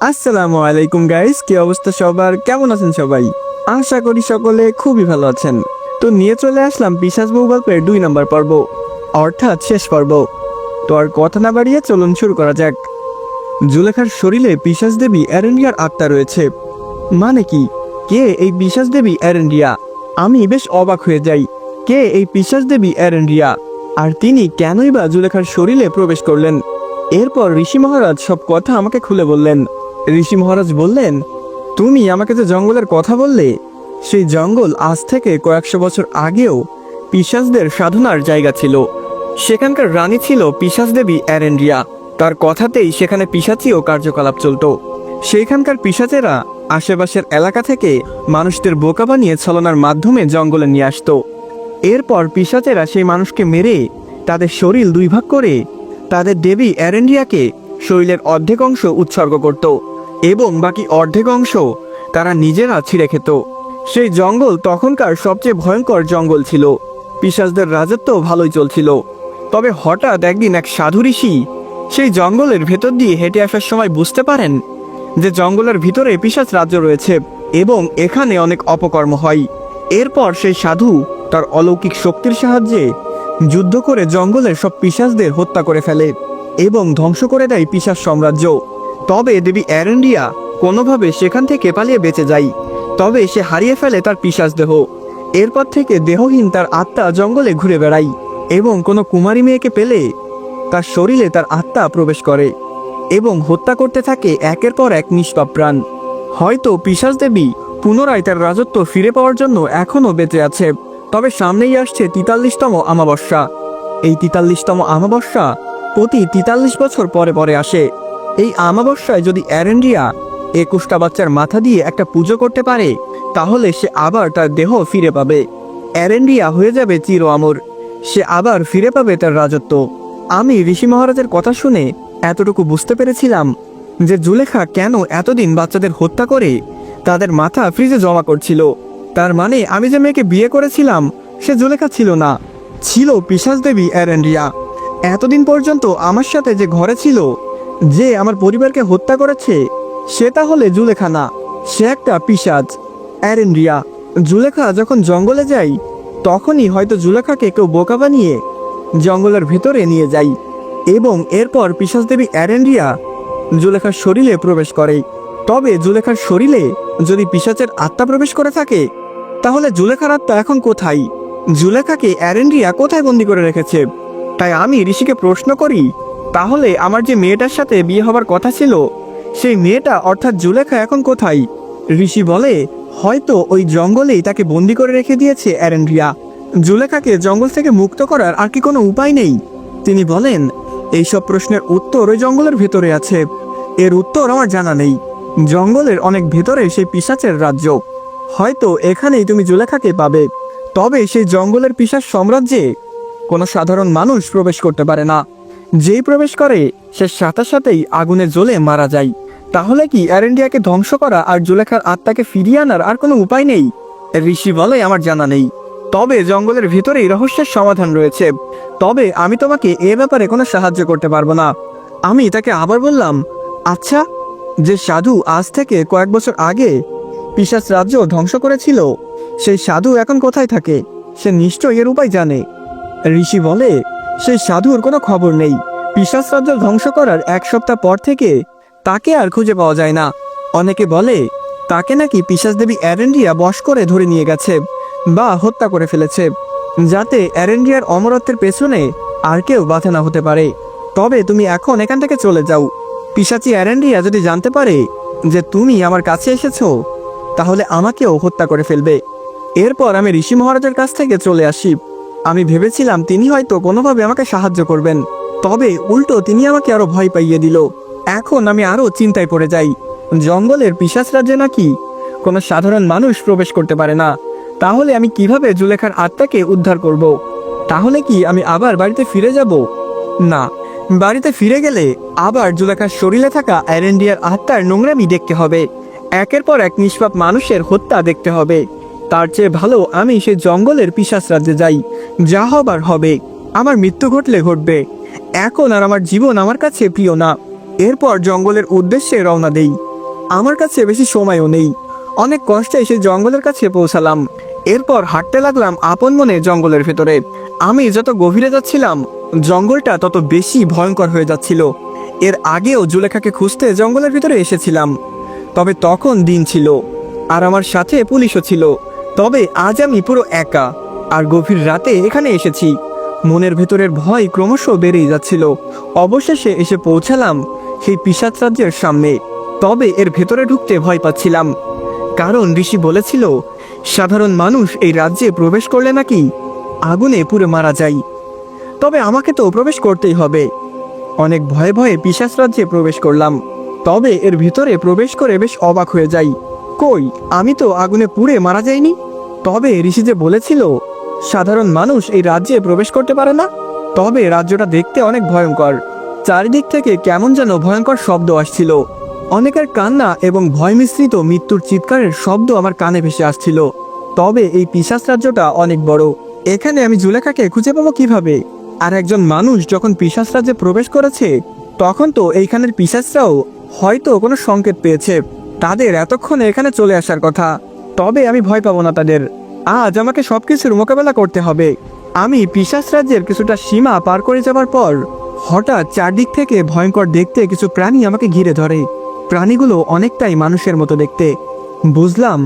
আসসালামু আলাইকুম গাইস কি অবস্থা সবার? কেমন আছেন সবাই? আশা করি সকলে খুবই ভালো আছেন। তো নিয়ে চলে আসলাম পিসাস বউ গল্পের দুই নম্বর পর্ব, অর্থাৎ শেষ পর্ব। তো আর কথা না বাড়িয়ে চলুন শুরু করা যাক। জুলেখার শরীরে পিসাস দেবী অ্যারেন্ডিয়ার আত্মা রয়েছে। মানে কি? কে এই পিসাস দেবী অ্যারেন্ডিয়া আমি বেশ অবাক হয়ে যাই। কে এই পিসাস দেবী অ্যারেন্ডিয়া আর তিনি কেনই বা জুলেখার শরীরে প্রবেশ করলেন? এরপর ঋষি মহারাজ সব কথা আমাকে খুলে বললেন। ঋষি মহারাজ বললেন, তুমি আমাকে যে জঙ্গলের কথা বললে, সেই জঙ্গল আজ থেকে কয়েকশো বছর আগেও পিসাসদের সাধনার জায়গা ছিল। সেখানকার রানী ছিল পিসাস দেবী অ্যারেন্ডিয়া তার কথাতেই সেখানে পিসাচিও কার্যকলাপ চলতো। সেইখানকার পিসাচেরা আশেপাশের এলাকা থেকে মানুষদের বোকা বানিয়ে ছলনার মাধ্যমে জঙ্গলে নিয়ে আসতো। এরপর পিসাচেরা সেই মানুষকে মেরে তাদের শরীর দুই ভাগ করে তাদের দেবী অ্যারেন্ডিয়াকে শরীরের অর্ধেক অংশ উৎসর্গ করত। এবং বাকি অর্ধেক অংশ তারা নিজেরা ছিঁড়ে খেত। সেই জঙ্গল তখনকার সবচেয়ে ভয়ঙ্কর জঙ্গল ছিল। পিসাসদের রাজত্ব ভালোই চলছিল। তবে হঠাৎ একদিন এক সাধু ঋষি সেই জঙ্গলের ভেতর দিয়ে হেঁটে আসার সময় বুঝতে পারেন যে জঙ্গলের ভিতরে পিসাচ রাজ্য রয়েছে এবং এখানে অনেক অপকর্ম হয়। এরপর সেই সাধু তার অলৌকিক শক্তির সাহায্যে যুদ্ধ করে জঙ্গলের সব পিসাচদের হত্যা করে ফেলে এবং ধ্বংস করে দেয় পিসাচ সাম্রাজ্য। তবে দেবী অ্যারেন্ডিয়া কোনোভাবে সেখান থেকে পালিয়ে বেঁচে যায়। তবে সে হারিয়ে ফেলে তার পিসাচ দেহ। এরপর থেকে দেহহীন তার আত্মা জঙ্গলে ঘুরে বেড়ায় এবং কোনো কুমারী মেয়েকে পেলে তার শরীরে তার আত্মা প্রবেশ করে এবং হত্যা করতে থাকে একের পর এক নিষ্পাপ প্রাণ। হয়তো পিসাস দেবী পুনরায় তার রাজত্ব ফিরে পাওয়ার জন্য এখনও বেঁচে আছে, তবে সামনেই আসছে তিতাল্লিশতম আমাবস্যা এই তিতাল্লিশতম আমাবস্যা প্রতি তিতাল্লিশ বছর পরে পরে আসে। এই আমাবস্যায় যদি অ্যারেন্ডিয়া একুশটা বাচ্চার মাথা দিয়ে একটা পুজো করতে পারে, তাহলে সে আবার তার দেহ ফিরে পাবে। অ্যারেন্ডিয়া হয়ে যাবে চির আমর। সে আবার ফিরে পাবে তার রাজত্ব। আমি ঋষি মহারাজের কথা শুনে এতটুকু বুঝতে পেরেছিলাম যে জুলেখা কেন এতদিন বাচ্চাদের হত্যা করে তাদের মাথা ফ্রিজে জমা করছিল। তার মানে আমি যে মেয়েকে বিয়ে করেছিলাম, সে জুলেখা ছিল না। ছিল পিসাস দেবী অ্যারেন্ডিয়া এতদিন পর্যন্ত আমার সাথে যে ঘরে ছিল যে আমার পরিবারকে হত্যা করেছে, সে তাহলে জুলেখা না সে একটা পিসাজ অ্যারেন্ড্রিয়া জুলেখা যখন জঙ্গলে যাই তখনই হয়তো জুলেখাকে কেউ বোকা বানিয়ে জঙ্গলের ভেতরে নিয়ে যাই এবং এরপর পিসাস দেবী অ্যারেন্ডিয়া জুলেখার শরীরে প্রবেশ করে। তবে জুলেখার শরীরে যদি পিসাচের আত্মা প্রবেশ করে থাকে, তাহলে জুলেখার আত্মা এখন কোথায়? জুলেখাকে অ্যারেন্ড্রিয়া কোথায় বন্দি করে রেখেছে? তাই আমি ঋষিকে প্রশ্ন করি তাহলে আমার যে মেয়েটার সাথে বিয়ে হবার কথা ছিল, সেই মেয়েটা অর্থাৎ জুলেখা এখন কোথায়? ঋষি বলে, হয়তো ওই জঙ্গলেই তাকে বন্দি করে রেখে দিয়েছে অ্যারেন্ড্রিয়া জুলেখাকে জঙ্গল থেকে মুক্ত করার আর কি কোনো উপায় নেই? তিনি বলেন, এইসব প্রশ্নের উত্তর ওই জঙ্গলের ভেতরে আছে। এর উত্তর আমার জানা নেই। জঙ্গলের অনেক ভেতরে সেই পিসাচের রাজ্য। হয়তো এখানেই তুমি জুলেখাকে পাবে। তবে সেই জঙ্গলের পিসাচ সাম্রাজ্যে কোনো সাধারণ মানুষ প্রবেশ করতে পারে না। যেই প্রবেশ করে, সে সাথে সাথেই আগুনে জ্বলে মারা যায়। তাহলে কি অ্যারেন্ডিয়াকে ধ্বংস করা আর জুলেখার আত্মাকে ফিরিয়ে আনার আর কোনো উপায় নেই? ঋষি বলে, আমার জানা নেই। তবে জঙ্গলের ভিতরেই রহস্যের সমাধান রয়েছে। তবে আমি তোমাকে এ ব্যাপারে কোনো সাহায্য করতে পারব না। আমি তাকে আবার বললাম আচ্ছা যে সাধু আজ থেকে কয়েক বছর আগে পিসাচ রাজ্য ধ্বংস করেছিল, সেই সাধু এখন কোথায় থাকে? সে নিশ্চয়ই এর উপায় জানে। ঋষি বলে সেই সাধুর কোনো খবর নেই। পিসাচ রাজ্য ধ্বংস করার এক সপ্তাহ পর থেকে তাকে আর খুঁজে পাওয়া যায় না। অনেকে বলে, তাকে নাকি পিসাচ দেবী অ্যারেন্ডিয়া বশ করে ধরে নিয়ে গেছে বা হত্যা করে ফেলেছে, যাতে অ্যারেন্ডিয়ার অমরত্বের পেছনে আর কেউ বাধা না হতে পারে। তবে তুমি এখন এখান থেকে চলে যাও। পিসাচি অ্যারেন্ডিয়া যদি জানতে পারে যে তুমি আমার কাছে এসেছ, তাহলে আমাকেও হত্যা করে ফেলবে। এরপর আমি ঋষি মহারাজের কাছ থেকে চলে আসি। আমি ভেবেছিলাম তিনি হয়তো কোনোভাবে আমাকে সাহায্য করবেন। তবে উল্টো তিনি আমাকে আরও ভয় পাইয়ে দিল। এখন আমি আরও চিন্তায় পড়ে যাই। জঙ্গলের পিসাচ রাজ্যে নাকি? কোনো সাধারণ মানুষ প্রবেশ করতে পারে না। তাহলে আমি কীভাবে জুলেখার আত্মাকে উদ্ধার করব। তাহলে কি আমি আবার বাড়িতে ফিরে যাব? না, বাড়িতে ফিরে গেলে আবার জুলেখার শরীরে থাকা অ্যারেন্ডিয়ার আত্মার নোংরামি দেখতে হবে। একের পর এক নিষ্পাপ মানুষের হত্যা দেখতে হবে। তার চেয়ে ভালো আমি সে জঙ্গলের পিসাচ রাজ্যে যাই। যা হবার হবে। আমার মৃত্যু ঘটলে ঘটবে। এখন আর আমার জীবন আমার কাছে প্রিয় না। এরপর জঙ্গলের উদ্দেশ্যে রওনা দেই। আমার কাছে বেশি সময়ও নেই। অনেক কষ্টে এসে জঙ্গলের কাছে পৌঁছালাম। এরপর হাঁটতে লাগলাম আপন মনে জঙ্গলের ভেতরে। আমি যত গভীরে যাচ্ছিলাম, জঙ্গলটা তত বেশি ভয়ঙ্কর হয়ে যাচ্ছিল। এর আগেও জুলেখাকে খুঁজতে জঙ্গলের ভিতরে এসেছিলাম। তবে তখন দিন ছিল। আর আমার সাথে পুলিশও ছিল। তবে আজ আমি পুরো একা, আর গভীর রাতে এখানে এসেছি। মনের ভেতরের ভয় ক্রমশ বেড়েই যাচ্ছিল। অবশেষে এসে পৌঁছালাম সেই পিসাচ রাজ্যের সামনে। তবে এর ভেতরে ঢুকতে ভয় পাচ্ছিলাম। কারণ ঋষি বলেছিল, সাধারণ মানুষ এই রাজ্যে প্রবেশ করলে নাকি আগুনে পুড়ে মারা যায়। তবে আমাকে তো প্রবেশ করতেই হবে। অনেক ভয়ে ভয়ে পিসাচ রাজ্যে প্রবেশ করলাম। তবে এর ভিতরে প্রবেশ করে বেশ অবাক হয়ে যাই। কই, আমি তো আগুনে পুড়ে মারা যাইনি? তবে ঋষি যে বলেছিল, সাধারণ মানুষ এই রাজ্যে প্রবেশ করতে পারে না, তবে রাজ্যটা দেখতে অনেক ভয়ঙ্কর। চারিদিক থেকে কেমন যেন ভয়ঙ্কর শব্দ আসছিল। অনেকের কান্না এবং ভয় মিশ্রিত মৃত্যুর চিৎকারের শব্দ আমার কানে ভেসে আসছিল। তবে এই পিসাচ রাজ্যটা অনেক বড়। এখানে আমি জুলেখাকে খুঁজে পাবো কীভাবে? আর একজন মানুষ যখন পিসাচ রাজ্যে প্রবেশ করেছে, তখন তো এইখানের পিসাচরাও হয়তো কোনো সংকেত পেয়েছে। তাদের এতক্ষণে এখানে চলে আসার কথা। তবে আমি ভয় পাবো না তাদের। আজ আমাকে সবকিছুর মোকাবেলা করতে হবে। আমি পিসাচ রাজ্যের কিছুটা সীমা পার করে যাওয়ার পর, হঠাৎ চারদিক থেকে ভয়ঙ্কর দেখতে কিছু প্রাণী আমাকে ঘিরে ধরে। প্রাণীগুলো অনেকটাই মানুষের মতো দেখতে। বুঝলাম,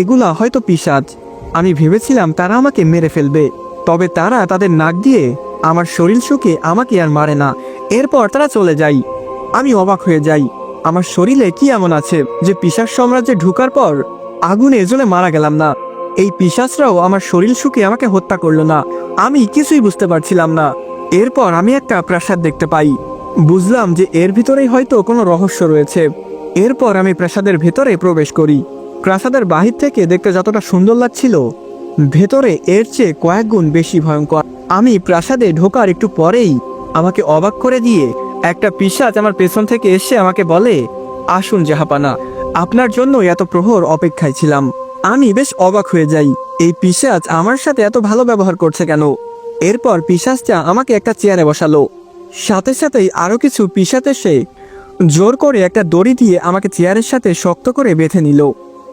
এগুলা হয়তো পিসাচ আমি ভেবেছিলাম তারা আমাকে মেরে ফেলবে, তবে তারা তাদের নাক দিয়ে আমার শরীর শুকে আমাকে আর মারে না। এরপর তারা চলে যায় আমি অবাক হয়ে যাই, আমার শরীরে কি এমন আছে যে পিসাচ সাম্রাজ্যে ঢুকার পর আগুনে জ্বলে মারা গেলাম না। এই পিসাচরাও আমার শরীর শুকে আমাকে হত্যা করল না। আমি কিছুই বুঝতে পারছিলাম না। এরপর আমি একটা প্রাসাদ দেখতে পাই। বুঝলাম যে এর ভিতরেই হয়তো কোনো রহস্য রয়েছে। এরপর আমি প্রাসাদের ভেতরে প্রবেশ করি। প্রাসাদের বাহির থেকে দেখতে যতটা সুন্দর লাগছিল, ভেতরে এর চেয়ে কয়েক গুণ বেশি ভয়ঙ্কর। আমি প্রাসাদে ঢোকার একটু পরেই আমাকে অবাক করে দিয়ে একটা পিসাচ আমার পেছন থেকে এসে আমাকে বলে, আসুন জাহাপানা আপনার জন্য এত প্রহর অপেক্ষায় ছিলাম। আমি বেশ অবাক হয়ে যাই। এই পিসাচ আমার সাথে এত ভালো ব্যবহার করছে কেন? এরপর পিসাচটা আমাকে একটা চেয়ারে বসালো। সাথে সাথেই আরও কিছু পিসাচ এসে জোর করে একটা দড়ি দিয়ে আমাকে চেয়ারের সাথে শক্ত করে বেঁধে নিল।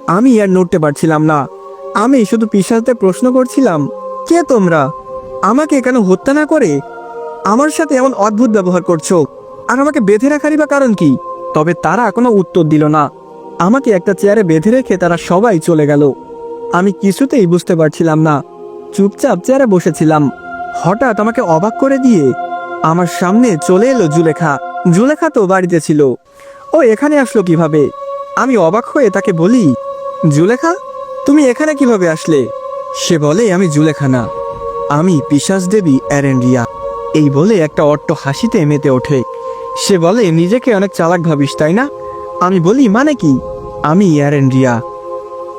আমি আর নড়তে পারছিলাম না। আমি শুধু পিসাচদের প্রশ্ন করছিলাম, কে তোমরা? আমাকে কেন হত্যা না করে? আমার সাথে এমন অদ্ভুত ব্যবহার করছ। আর আমাকে বেঁধে রাখারই বা কারণ কি? তবে তারা কোনো উত্তর দিল না। আমাকে একটা চেয়ারে বেঁধে রেখে তারা সবাই চলে গেল। আমি কিছুতেই বুঝতে পারছিলাম না। চুপচাপ চেয়ারে বসেছিলাম। হঠাৎ আমাকে অবাক করে দিয়ে আমার সামনে চলে এলো জুলেখা। জুলেখা তো বাড়িতে ছিল। ও এখানে আসলো কীভাবে? আমি অবাক হয়ে তাকে বলি, জুলেখা, তুমি এখানে কীভাবে আসলে? সে বলে, আমি জুলেখা না। আমি পিসাস দেবী অ্যারেন্ডিয়া এই বলে একটা অট্ট হাসিতে মেতে ওঠে। সে বলে, নিজেকে অনেক চালাক ভাবিস, তাই না? আমি বলি মানে কি? আমি অ্যারেন্ডিয়া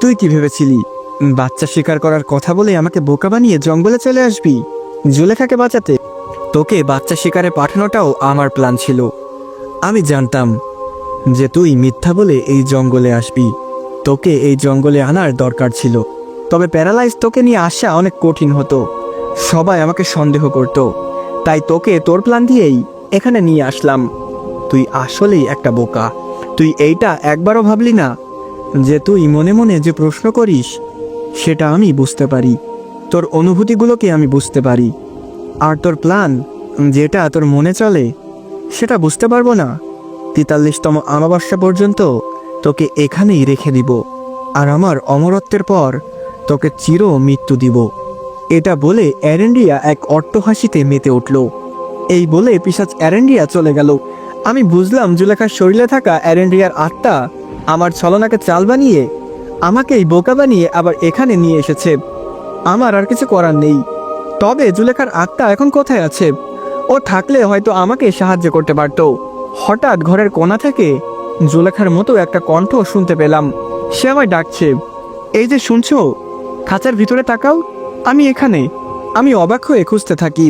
তুই কি ভেবেছিলি? বাচ্চা শিকার করার কথা বলে আমাকে বোকা বানিয়ে জঙ্গলে চলে আসবি? জুলেখাকে বাঁচাতে তোকে বাচ্চা শিকারে পাঠানোটাও আমার প্ল্যান ছিল। আমি জানতাম যে তুই মিথ্যা বলে এই জঙ্গলে আসবি। তোকে এই জঙ্গলে আনার দরকার ছিল। তবে প্যারালাইজ তোকে নিয়ে আসা অনেক কঠিন হতো। সবাই আমাকে সন্দেহ করত। তাই তোকে তোর প্ল্যান দিয়েই এখানে নিয়ে আসলাম। তুই আসলেই একটা বোকা। তুই এইটা একবারও ভাবলি না যে তুই মনে মনে যে প্রশ্ন করিস, সেটা আমি বুঝতে পারি। তোর অনুভূতিগুলোকে আমি বুঝতে পারি। আর তোর প্ল্যান, যেটা তোর মনে চলে, সেটা বুঝতে পারব না। তেতাল্লিশতম আমাবস্যা পর্যন্ত তোকে এখানেই রেখে দিব। আর আমার অমরত্বের পর তোকে চির মৃত্যু দিব। এটা বলে অ্যারেন্ডিয়া এক অট্টহাসিতে মেতে উঠল। এই বলে পিসাচ অ্যারেন্ডিয়া চলে গেল। আমি বুঝলাম জুলেখার শরীরে থাকা অ্যারেন্ডিয়ার আত্মা আমার ছলনাকে চাল বানিয়ে আমাকে এই বোকা বানিয়ে আবার এখানে নিয়ে এসেছে। আমার আর কিছু করার নেই। তবে জুলেখার আত্মা এখন কোথায় আছে? ও থাকলে হয়তো আমাকে সাহায্য করতে পারত। হঠাৎ ঘরের কোণা থেকে জুলেখার মতো একটা কণ্ঠ শুনতে পেলাম। সে আমায় ডাকছে, এই যে শুনছো? খাঁচার ভিতরে তাকাও। আমি এখানে। আমি অবাক হয়ে খুঁজতে থাকি।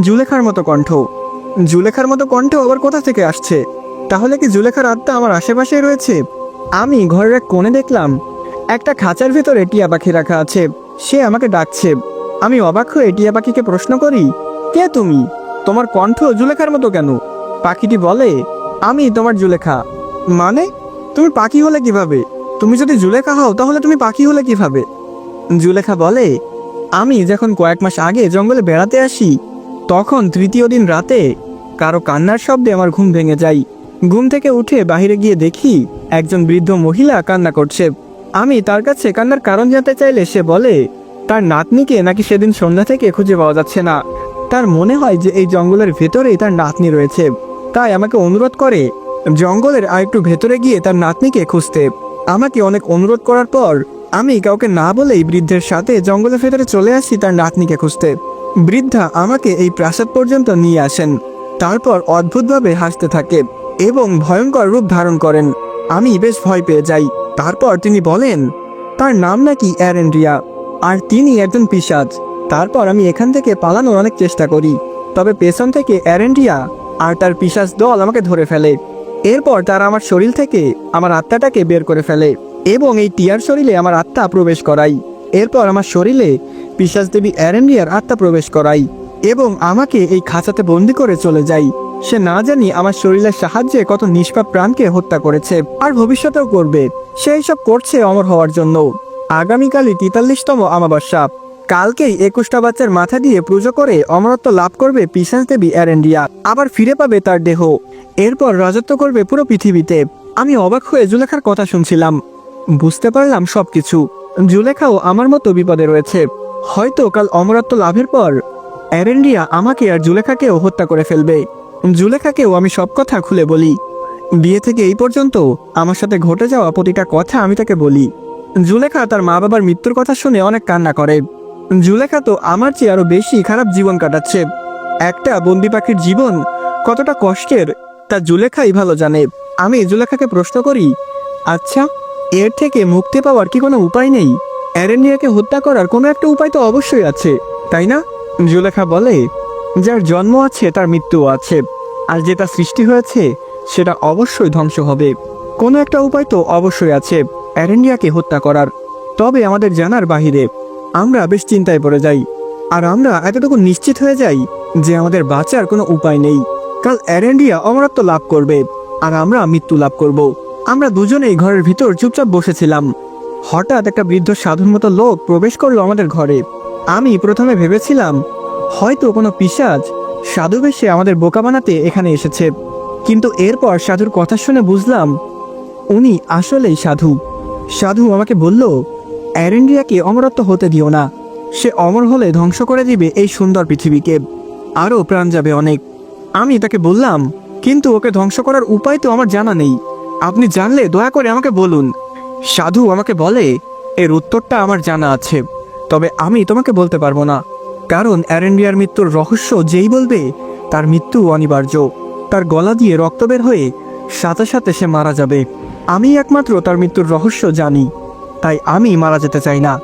জুলেখার মতো কণ্ঠ। জুলেখার মতো কণ্ঠ আবার কোথা থেকে আসছে? তাহলে কি জুলেখার আত্মা আমার আশেপাশে রয়েছে? আমি ঘরের এক কোণে দেখলাম, একটা খাঁচার ভিতরে টিয়া পাখি রাখা আছে। সে আমাকে ডাকছে। আমি অবাক হয়ে টিয়া পাখিকে প্রশ্ন করি, কে তুমি? তোমার কণ্ঠ জুলেখার মতো কেন? পাখিটি বলে, আমি তোমার জুলেখা। মানে তুমি পাখি হলে কীভাবে? তুমি যদি জুলেখা হও, তাহলে তুমি পাখি হলে কীভাবে? জুলেখা বলে, আমি যখন কয়েক মাস আগে জঙ্গলে বেড়াতে আসি, তখন তৃতীয় দিন রাতে কারও কান্নার শব্দে আমার ঘুম ভেঙে যায়। ঘুম থেকে উঠে বাইরে গিয়ে দেখি, একজন বৃদ্ধ মহিলা কান্না করছে। আমি তার কাছে কান্নার কারণ জানতে চাইলে সে বলে, তার নাতনিকে নাকি সেদিন সন্ধ্যা থেকে খুঁজে পাওয়া যাচ্ছে না। তার মনে হয় যে এই জঙ্গলের ভেতরেই তার নাতনি রয়েছে। তাই আমাকে অনুরোধ করে, জঙ্গলের আরেকটু ভেতরে গিয়ে তার নাতনিকে খুঁজতে। আমাকে অনেক অনুরোধ করার পর, আমি কাউকে না বলেই বৃদ্ধের সাথে জঙ্গলের ভেতরে চলে আসি তার নাতনিকে খুঁজতে। বৃদ্ধা আমাকে এই প্রাসাদ পর্যন্ত নিয়ে আসেন। তারপর অদ্ভুতভাবে হাসতে থাকে এবং ভয়ঙ্কর রূপ ধারণ করেন। আমি বেশ ভয় পেয়ে যাই। তারপর তিনি বলেন, তার নাম নাকি অ্যারেন্ড্রিয়া আর তিনি একজন পিসাজ তারপর আমি এখান থেকে পালানোর অনেক চেষ্টা করি। তবে পেছন থেকে অ্যারেন্ড্রিয়া আর তার পিসাজ দল আমাকে ধরে ফেলে। এরপর তারা আমার শরীর থেকে আমার আত্মাটাকে বের করে ফেলে এবং এই টিয়ার শরীরে আমার আত্মা প্রবেশ করাই এরপর আমার শরীরে পিসাজ দেবী অ্যারেন্ডিয়ার আত্মা প্রবেশ করাই এবং আমাকে এই খাঁচাতে বন্দি করে চলে যাই। সে না জানি আমার শরীরের সাহায্যে কত নিষ্পাপ প্রাণকে হত্যা করেছে আর ভবিষ্যতেও করবে। সেই সব করছে অমর হওয়ার জন্য। আগামীকালই তেতাল্লিশতম আমাবস্যা কালকেই একুশটা বাচ্চার মাথা দিয়ে পুজো করে অমরত্ব লাভ করবে পিসাস দেবী অ্যারেন্ডিয়া আবার ফিরে পাবে তার দেহ। এরপর রাজত্ব করবে পুরো পৃথিবীতে। আমি অবাক হয়ে জুলেখার কথা শুনছিলাম। বুঝতে পারলাম সবকিছু। জুলেখাও আমার মতো বিপদে রয়েছে। হয়তো কাল অমরত্ব লাভের পর অ্যারেন্ডিয়া আমাকে আর জুলেখাকেও হত্যা করে ফেলবে। জুলেখাকেও আমি সব কথা খুলে বলি। বিয়ে থেকে এই পর্যন্ত আমার সাথে ঘটে যাওয়া প্রতিটা কথা আমি তাকে বলি। জুলেখা তার মা বাবার মৃত্যুর কথা শুনে অনেক কান্না করে। জুলেখা তো আমার চেয়ে আরও বেশি খারাপ জীবন কাটাচ্ছে। একটা বন্দি পাখির জীবন কতটা কষ্টের, তা জুলেখাই ভালো জানে। আমি জুলেখাকে প্রশ্ন করি আচ্ছা এর থেকে মুক্তি পাওয়ার কি কোনো উপায় নেই? অ্যারেনিয়াকে হত্যা করার কোনো একটা উপায় তো অবশ্যই আছে, তাই না? জুলেখা বলে, যার জন্ম আছে, তার মৃত্যু আছে। আর যেটা সৃষ্টি হয়েছে, সেটা অবশ্যই ধ্বংস হবে। কোনো একটা উপায় তো অবশ্যই আছে, অ্যারেন্ডিয়াকে হত্যা করার। তবে আমাদের জানার বাহিরে, আমরা বেশ চিন্তায় পড়ে যাই। আর আমরা এতটুকু নিশ্চিত হয়ে যাই যে আমাদের বাঁচার কোনো উপায় নেই। কাল অ্যারেন্ডিয়া অমরত্ব লাভ করবে, আর আমরা মৃত্যু লাভ করব। আমরা দুজনেই ঘরের ভিতর চুপচাপ বসেছিলাম। হঠাৎ একটা বৃদ্ধ সাধুর মতো লোক প্রবেশ করল আমাদের ঘরে। আমি প্রথমে ভেবেছিলাম, হয়তো কোনো পিসাজ সাধু বেশে আমাদের বোকা বানাতে এখানে এসেছে। কিন্তু এরপর সাধুর কথা শুনে বুঝলাম, উনি আসলেই সাধু। সাধু আমাকে বলল অ্যারেন্ডিয়াকে অমরত্ব হতে দিও না। সে অমর হলে ধ্বংস করে দিবে এই সুন্দর পৃথিবীকে। আরও প্রাণ যাবে অনেক। আমি তাকে বললাম, কিন্তু ওকে ধ্বংস করার উপায় তো আমার জানা নেই। আপনি জানলে দয়া করে আমাকে বলুন। সাধু আমাকে বলে, এর উত্তরটা আমার জানা আছে। তবে আমি তোমাকে বলতে পারব না। কারণ অ্যারেন্ডিয়ার মৃত্যুর রহস্য যেই বলবে, তার মৃত্যু অনিবার্য। তার গলা দিয়ে রক্ত বের হয়ে সাথে সাথে সে মারা যাবে। আমি একমাত্র তার মৃত্যুর রহস্য জানি, তাই আমি মারা যেতে চাই না।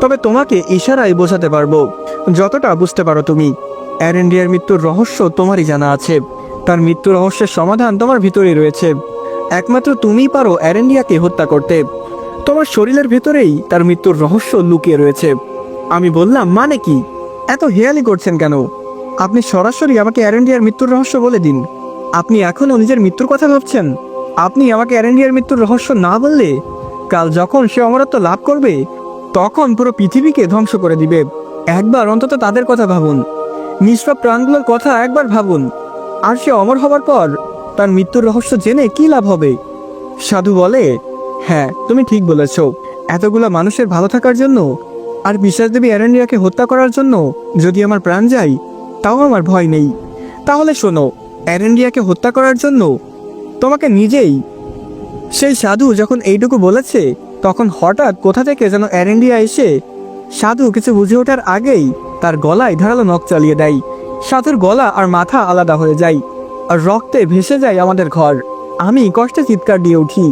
তবে তোমাকে ইশারায় বোঝাতে পারব, যতটা বুঝতে পারো তুমি। অ্যারেন্ডিয়ার মৃত্যুর রহস্য তোমারই জানা আছে। তার মৃত্যু রহস্যের সমাধান তোমার ভিতরেই রয়েছে। একমাত্র তুমিই পারো অ্যারেন্ডিয়াকে হত্যা করতে। তোমার শরীরের ভেতরেই তার মৃত্যুর রহস্য লুকিয়ে রয়েছে। আমি বললাম মানে কি? এত হেয়ালি করছেন কেন? আপনি সরাসরি আমাকে অ্যারেন্ডিয়ার মৃত্যুর রহস্য বলে দিন। আপনি এখনও নিজের মৃত্যুর কথা ভাবছেন? আপনি আমাকে অ্যারেন্ডিয়ার মৃত্যুর রহস্য না বললে কাল যখন সে অমরত্ব লাভ করবে, তখন পুরো পৃথিবীকে ধ্বংস করে দিবে। একবার অন্তত তাদের কথা ভাবুন। নিষ্পাপ প্রাণগুলোর কথা একবার ভাবুন। আর সে অমর হবার পর তার মৃত্যুর রহস্য জেনে কি লাভ হবে? সাধু বলে হ্যাঁ তুমি ঠিক বলেছ। এতগুলো মানুষের ভালো থাকার জন্য আর বিশ্বাস দেবী অ্যারেন্ডিয়াকে হত্যা করার জন্য যদি আমার প্রাণ যায়, তাও আমার ভয় নেই। তাহলে শোনো অ্যারেন্ডিয়াকে হত্যা করার জন্য তোমাকে নিজেই সেই সাধু যখন এইটুকু বলেছে, তখন হঠাৎ কোথা থেকে যেন অ্যারেন্ডিয়া এসে সাধু কিছু বুঝে ওঠার আগেই তার গলায় ধারালো নখ চালিয়ে দেয়। সাধুর গলা আর মাথা আলাদা হয়ে যায়, আর রক্তে ভেসে যায় আমাদের ঘর। আমি কষ্টে চিৎকার দিয়ে উঠি।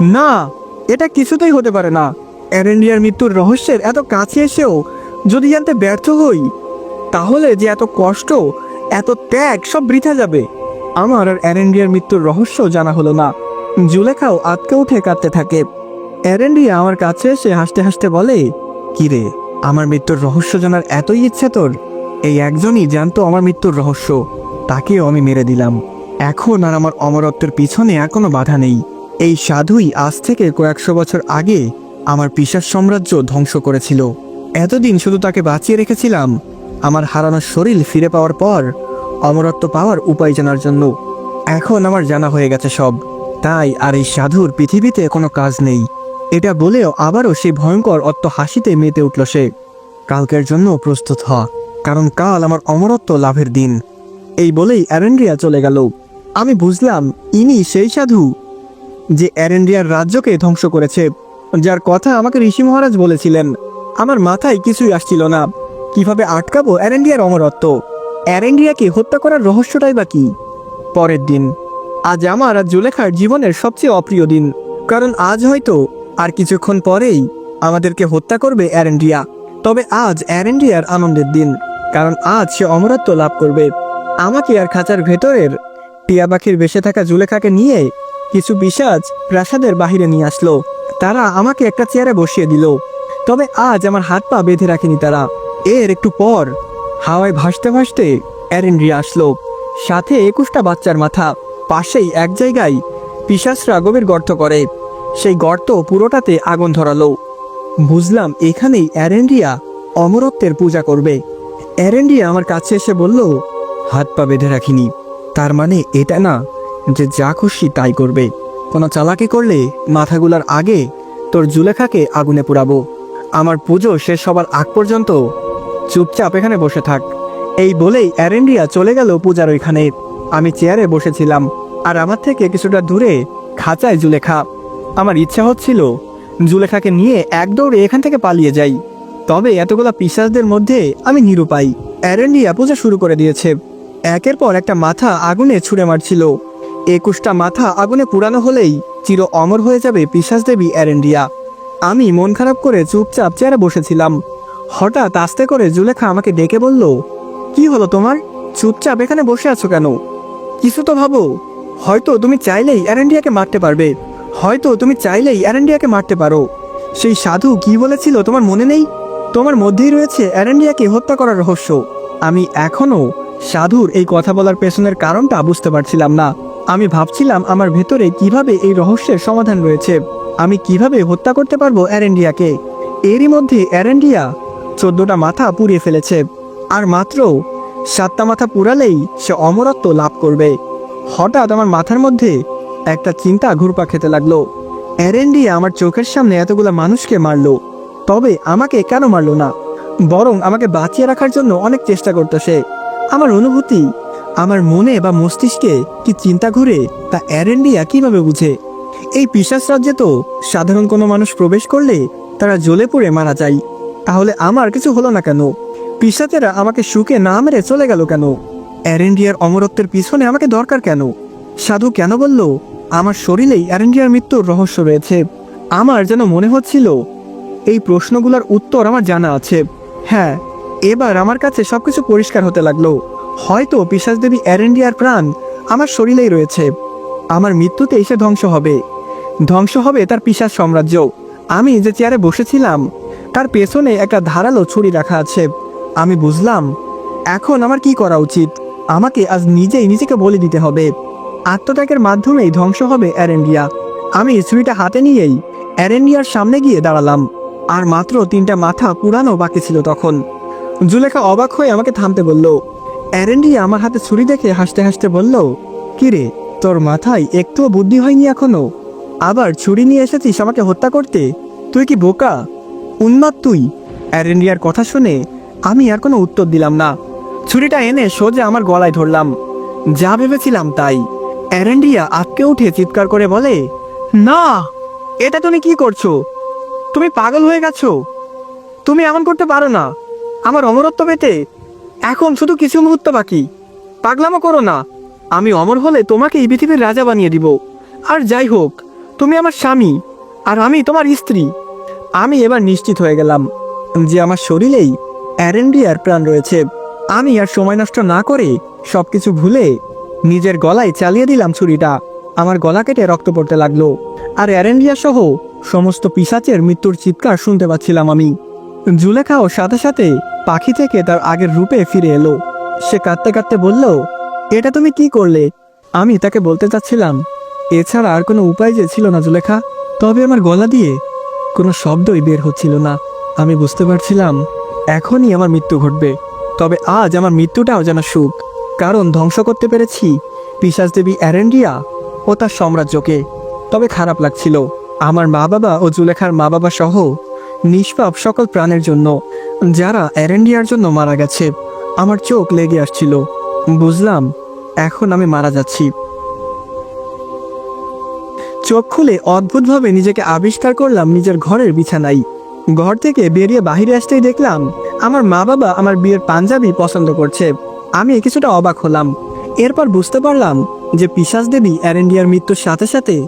না, এটা কিছুতেই হতে পারে না। অ্যারেন্ডিয়ার মৃত্যুর রহস্যের এত কাছে এসেও যদি জানতে ব্যর্থ হই, তাহলে যে এত কষ্ট, এত ত্যাগ, সব বৃথা যাবে। আমার আর অ্যারেন্ডিয়ার মৃত্যুর রহস্য জানা হলো না। জুলেখাও আটকে উঠে কাঁদতে থাকে। অ্যারেন্ডিয়া আমার কাছে এসে হাসতে হাসতে বলে কিরে আমার মৃত্যুর রহস্য জানার এতই ইচ্ছে তোর? এই একজনই জানতো আমার মৃত্যুর রহস্য। তাকেও আমি মেরে দিলাম। এখন আর আমার অমরত্বের পিছনে আর কোনো বাধা নেই। এই সাধুই আজ থেকে কয়েকশো বছর আগে আমার পিসার সাম্রাজ্য ধ্বংস করেছিল। এতদিন শুধু তাকে বাঁচিয়ে রেখেছিলাম, আমার হারানো শরীর ফিরে পাওয়ার পর অমরত্ব পাওয়ার উপায় জানার জন্য। এখন আমার জানা হয়ে গেছে সব। তাই আর এই সাধুর পৃথিবীতে কোনো কাজ নেই। এটা বলেও আবারও সেই ভয়ঙ্কর অত্য হাসিতে মেতে উঠল সে। কালকের জন্য প্রস্তুত হ, কারণ কাল আমার অমরত্ব লাভের দিন। এই বলেই অ্যারেন্ড্রিয়া চলে গেল। আমি বুঝলাম, ইনি সেই সাধু। যে অ্যারেন্ড্রিয়ার রাজ্যকে ধ্বংস করেছে। যার কথা আমাকে ঋষি মহারাজ বলেছিলেন, আমার মাথায় কিছুই আসছিল না। কীভাবে আটকাবো অ্যারেন্ডিয়ার অমরত্ব? অ্যারেন্ডিয়াকে হত্যা করার রহস্যটাই বা কি? পরের দিন, আজ আমার আর জুলেখার জীবনের সবচেয়ে অপ্রিয় দিন। কারণ আজ হয়তো আর কিছুক্ষণ পরেই আমাদেরকে হত্যা করবে অ্যারেন্ডিয়া তবে আজ অ্যারেন্ডিয়ার আনন্দের দিন। কারণ আজ সে অমরত্ব লাভ করবে। আমাকে আর খাঁচার ভেতরের টিয়া পাখির বেসে থাকা জুলেখাকে নিয়ে কিছু পিসাজ প্রাসাদের বাহিরে নিয়ে আসলো। তারা আমাকে একটা চেয়ারে বসিয়ে দিল। তবে আজ আমার হাত পা বেঁধে রাখেনি তারা। এর একটু পর হাওয়ায় ভাসতে ভাসতে অ্যারেন্ড্রিয়া আসলো। সাথে একুশটা বাচ্চার মাথা। পাশেই এক জায়গায় পিসাসরা গভীর গর্ত করে। সেই গর্ত পুরোটাতে আগুন ধরালো। বুঝলাম এখানেই অ্যারেন্ডিয়া অমরত্বের পূজা করবে। অ্যারেন্ডিয়া আমার কাছে এসে বলল, হাত পা বেঁধে রাখিনি। তার মানে এটা না যে যা খুশি তাই করবে। কোনো চালাকি করলে মাথাগুলার আগে তোর জুলেখাকে আগুনে পোড়াবো। আমার পুজো শেষ হবার আগ পর্যন্ত চুপচাপ এখানে বসে থাক। এই বলেই অ্যারেন্ডিয়া চলে গেল পূজার ওইখানে। আমি চেয়ারে বসেছিলাম, আর আমার থেকে কিছুটা দূরে খাঁচায় জুলেখা। আমার ইচ্ছা হচ্ছিল জুলেখাকে নিয়ে এক দৌড়ে এখান থেকে পালিয়ে যাই। তবে এতগুলা পিসাসদের মধ্যে আমি নিরুপাই অ্যারেন্ডিয়া পূজা শুরু করে দিয়েছে। একের পর একটা মাথা আগুনে ছুঁড়ে মারছিল। একুশটা মাথা আগুনে পুরানো হলেই চির অমর হয়ে যাবে পিসাস দেবী অ্যারেন্ডিয়া। আমি মন খারাপ করে চুপচাপ চেয়ারে বসেছিলাম। হঠাৎ আস্তে করে জুলেখা আমাকে ডেকে বলল, কি হলো তোমার? চুপচাপ এখানে বসে আছো কেন? কিছু তো ভাবো। হয়তো তুমি চাইলেই অ্যারেন্ডিয়াকে মারতে পারবে। হয়তো তুমি চাইলেই অ্যারেন্ডিয়াকে মারতে পারো। সেই সাধু কি বলেছিল তোমার মনে নেই? তোমার মধ্যেই রয়েছে অ্যারেন্ডিয়াকে হত্যা করার রহস্য। আমি এখনও সাধুর এই কথা বলার পেছনের কারণটা বুঝতে পারছিলাম না। আমি ভাবছিলাম আমার ভেতরে কীভাবে এই রহস্যের সমাধান রয়েছে। আমি কীভাবে হত্যা করতে পারব অ্যারেন্ডিয়াকে? এরই মধ্যে অ্যারেন্ডিয়া চোদ্দটা মাথা পুড়িয়ে ফেলেছে। আর মাত্র সাতটা মাথা পুরালেই সে অমরত্ব লাভ করবে। হঠাৎ আমার মাথার মধ্যে একটা চিন্তা ঘুরপা খেতে লাগল। অ্যারেন্ডিয়া আমার চোখের সামনে এতগুলা মানুষকে মারলো। তবে আমাকে কেন মারলো না? বরং আমাকে বাঁচিয়ে রাখার জন্য অনেক চেষ্টা করতেছে আমার অনুভূতি আমার মনে বা মস্তিষ্কে কি চিন্তা ঘুরে তা অ্যারেন্ডিয়া কীভাবে বুঝে? এই পিসাস রাজ্যে তো সাধারণ কোনো মানুষ প্রবেশ করলে তারা জ্বলে পড়ে মারা যায়। তাহলে আমার কিছু হলো না কেন? পিসাচেরা আমাকে সুখে না মেরে চলে গেল কেন? অ্যারেন্ডিয়ার অমরত্বের পিছনে আমাকে দরকার কেন? সাধু কেন বলল, আমার শরীরেই অ্যারেন্ডিয়ার মৃত্যুর রহস্য রয়েছে। আমার যেন মনে হচ্ছিল, এই প্রশ্নগুলোর উত্তর আমার জানা আছে। হ্যাঁ এবার আমার কাছে সবকিছু পরিষ্কার হতে লাগল। হয়তো পিসাস দেবী অ্যারেন্ডিয়ার প্রাণ আমার শরীরেই রয়েছে। আমার মৃত্যুতে এসে ধ্বংস হবে। ধ্বংস হবে তার পিসাস সাম্রাজ্য। আমি যে চেয়ারে বসেছিলাম, তার পেছনে একটা ধারালো ছুরি রাখা আছে। আমি বুঝলাম, এখন আমার কি করা উচিত? আমাকে আজ নিজেই নিজেকে বলে দিতে হবে। আত্মত্যাগের মাধ্যমেই ধ্বংস হবে অ্যারেন্ডিয়া। আমি ছুরিটা হাতে নিয়েই অ্যারেন্ডিয়ার সামনে গিয়ে দাঁড়ালাম। আর মাত্র তিনটা মাথা পুরানো বাকি ছিল তখন। জুলেখা অবাক হয়ে আমাকে থামতে বলল অ্যারেন্ডিয়া আমার হাতে ছুরি দেখে হাসতে হাসতে বলল, কিরে, তোর মাথায় একটুও বুদ্ধি হয়নি এখনও? আবার ছুরি নিয়ে এসেছিস আমাকে হত্যা করতে? তুই কি বোকা? উন্মাদ তুই? অ্যারেন্ডিয়ার কথা শুনে আমি আর কোনো উত্তর দিলাম না। ছুরিটা এনে সোজা আমার গলায় ধরলাম। যা ভেবেছিলাম তাই। অ্যারেন্ডিয়া আটকে উঠে চিৎকার করে বলে, না, এটা তুমি কি করছ? তুমি পাগল হয়ে গেছো? তুমি এমন করতে পারো না। আমার অমরত্ব পেতে এখন শুধু কিছু মুহূর্ত বাকি। পাগলামো করো না। আমি অমর হলে তোমাকে এই পৃথিবীর রাজা বানিয়ে দিব। আর যাই হোক, তুমি আমার স্বামী, আর আমি তোমার স্ত্রী। আমি এবার নিশ্চিত হয়ে গেলাম যে আমার শরীরেই অ্যারেন্ডিয়ার প্রাণ রয়েছে। আমি আর সময় নষ্ট না করে সবকিছু ভুলে নিজের গলায় চালিয়ে দিলাম ছুরিটা। আমার গলা কেটে রক্ত পড়তে লাগল। আর অ্যারেন্ডিয়া সহ সমস্ত পিসাচের মৃত্যুর চিৎকার শুনতে পাচ্ছিলাম আমি। জুলেখাও সাথে সাথে পাখি থেকে তার আগের রূপে ফিরে এলো। সে কাঁদতে কাঁদতে বলল, এটা তুমি কি করলে? আমি তাকে বলতে চাচ্ছিলাম, এছাড়া আর কোনো উপায় যে ছিল না জুলেখা, তবে আমার গলা দিয়ে কোনো শব্দই বের হচ্ছিল না। আমি বুঝতে পারছিলাম, এখনই আমার মৃত্যু ঘটবে, তবে আজ আমার মৃত্যুটাও যেন সুখ। কারণ ধ্বংস করতে পেরেছি পিসাস দেবী অ্যারেন্ডিয়া ও তার সাম্রাজ্যকে। তবে খারাপ লাগছিল, আমার মা বাবা ও জুলেখার মা বাবা সহ নিষ্পাপ সকল প্রাণের জন্য যারা অ্যারেন্ডিয়ার জন্য মারা গেছে, আমার চোখ লেগে আসছিল। বুঝলাম, এখন আমি মারা যাচ্ছি। চোখ খুলে অদ্ভুতভাবে নিজেকে আবিষ্কার করলাম নিজের ঘরের বিছানায়। ঘর থেকে বেরিয়ে বাহিরে আসতেই দেখলাম, আমার মা বাবা আমার বিয়ের পাঞ্জাবি পছন্দ করছে। আমি কিছুটা অবাক হলাম। এরপর বুঝতে পারলাম যে পিসাস দেবী অ্যারেন্ডিয়ার মৃত্যুর সাথে সাথে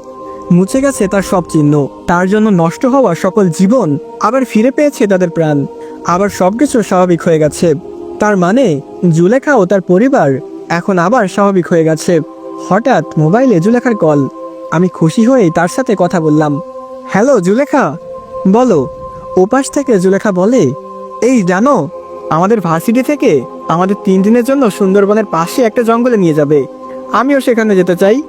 মুছে গেছে তার সব চিহ্ন। তার জন্য নষ্ট হওয়া সকল জীবন আবার ফিরে পেয়েছে তাদের প্রাণ। আবার সবকিছু স্বাভাবিক হয়ে গেছে। তার মানে জুলেখা ও তার পরিবার এখন আবার স্বাভাবিক হয়ে গেছে। হঠাৎ মোবাইলে জুলেখার কল। আমি খুশি হয়ে তার সাথে কথা বললাম। হ্যালো, জুলেখা। বলো, ওপাশ থেকে জুলেখা বলে, এই, জানো, আমাদের ভার্সিটি থেকে আমাদের তিন দিনের জন্য সুন্দরবনের পাশে একটা জঙ্গলে নিয়ে যাবে। আমিও সেখানে যেতে চাই।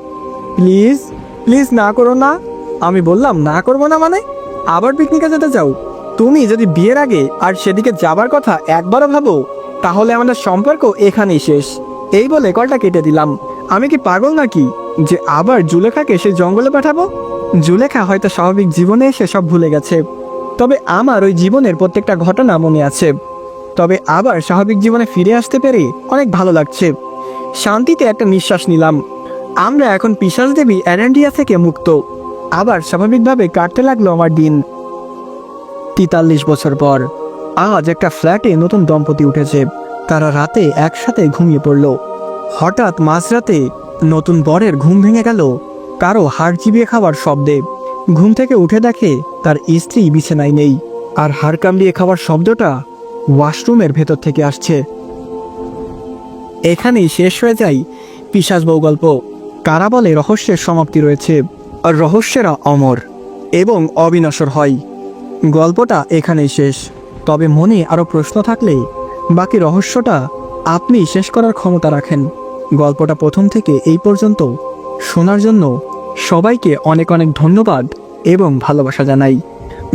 প্লিজ প্লিজ না করো না। আমি বললাম, না করব না মানে? আবার পিকনিকে যেতে চাও? তুমি যদি বিয়ের আগে আর সেদিকে যাবার কথা একবারও ভাবো, তাহলে আমাদের সম্পর্ক এখানেই শেষ। এই বলে কলটা কেটে দিলাম। আমি কি পাগল নাকি যে আবার জুলেখাকে সে জঙ্গলে পাঠাবো? জুলেখা হয়তো স্বাভাবিক জীবনে এসে সব ভুলে গেছে। তবে আমার ওই জীবনের প্রত্যেকটা ঘটনা মনে আছে। তবে আবার স্বাভাবিক জীবনে ফিরে আসতে পেরে অনেক ভালো লাগছে। শান্তিতে একটা নিঃশ্বাস নিলাম। আমরা এখন পিসাস দেবী অ্যারেন্ডিয়া থেকে মুক্ত। আবার স্বাভাবিকভাবে কাটতে লাগল আমার দিন। তেতাল্লিশ বছর পর। আজ একটা ফ্ল্যাটে নতুন দম্পতি উঠেছে। তারা রাতে একসাথে ঘুমিয়ে পড়ল। হঠাৎ মাঝরাতে নতুন বরের ঘুম ভেঙে গেল। কারও হাড় চিবিয়ে খাওয়ার শব্দে। ঘুম থেকে উঠে দেখে তার স্ত্রী বিছানায় নেই। আর হাড় কামড়িয়ে খাওয়ার শব্দটা ওয়াশরুমের ভেতর থেকে আসছে। এখানেই শেষ হয়ে যায় পিসাস বউ গল্প। কারা বলে রহস্যের সমাপ্তি রয়েছে। আর রহস্যেরা অমর এবং অবিনশ্বর হয়। গল্পটা এখানেই শেষ। তবে মনে আরও প্রশ্ন থাকলে বাকি রহস্যটা আপনি শেষ করার ক্ষমতা রাখেন। গল্পটা প্রথম থেকে এই পর্যন্ত শোনার জন্য সবাইকে অনেক অনেক ধন্যবাদ এবং ভালোবাসা জানাই।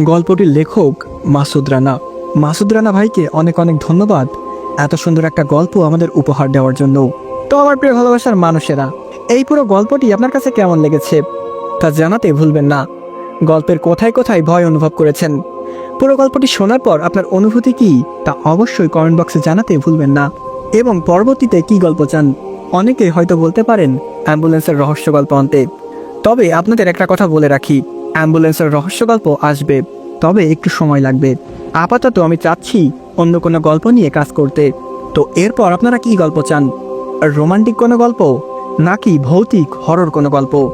গল্পটির লেখক মাসুদ রানা। মাসুদ রানা ভাইকে অনেক অনেক ধন্যবাদ এত সুন্দর একটা গল্প আমাদের উপহার দেওয়ার জন্য। তো আমার প্রিয় ভালোবাসার মানুষেরা, এই পুরো গল্পটি আপনার কাছে কেমন লেগেছে তা জানাতে ভুলবেন না। গল্পের কোথায় কোথায় ভয় অনুভব করেছেন? পুরো গল্পটি শোনার পর আপনার অনুভূতি কি তা অবশ্যই কমেন্ট বক্সে জানাতে ভুলবেন না। এবং পরবর্তীতে কি গল্প চান অনেকে হয়তো বলতে পারেন অ্যাম্বুলেন্সের রহস্য গল্প আনতে তবে আপনাদের একটা কথা বলে রাখি, অ্যাম্বুলেন্সের রহস্য গল্প আসবে, তবে একটু সময় লাগবে। আপাতত আমি চাচ্ছি অন্য কোনো গল্প নিয়ে কাজ করতে। তো এরপর আপনারা কি গল্প চান? রোমান্টিক কোনো গল্প নাকি ভৌতিক হরর কোনো গল্প?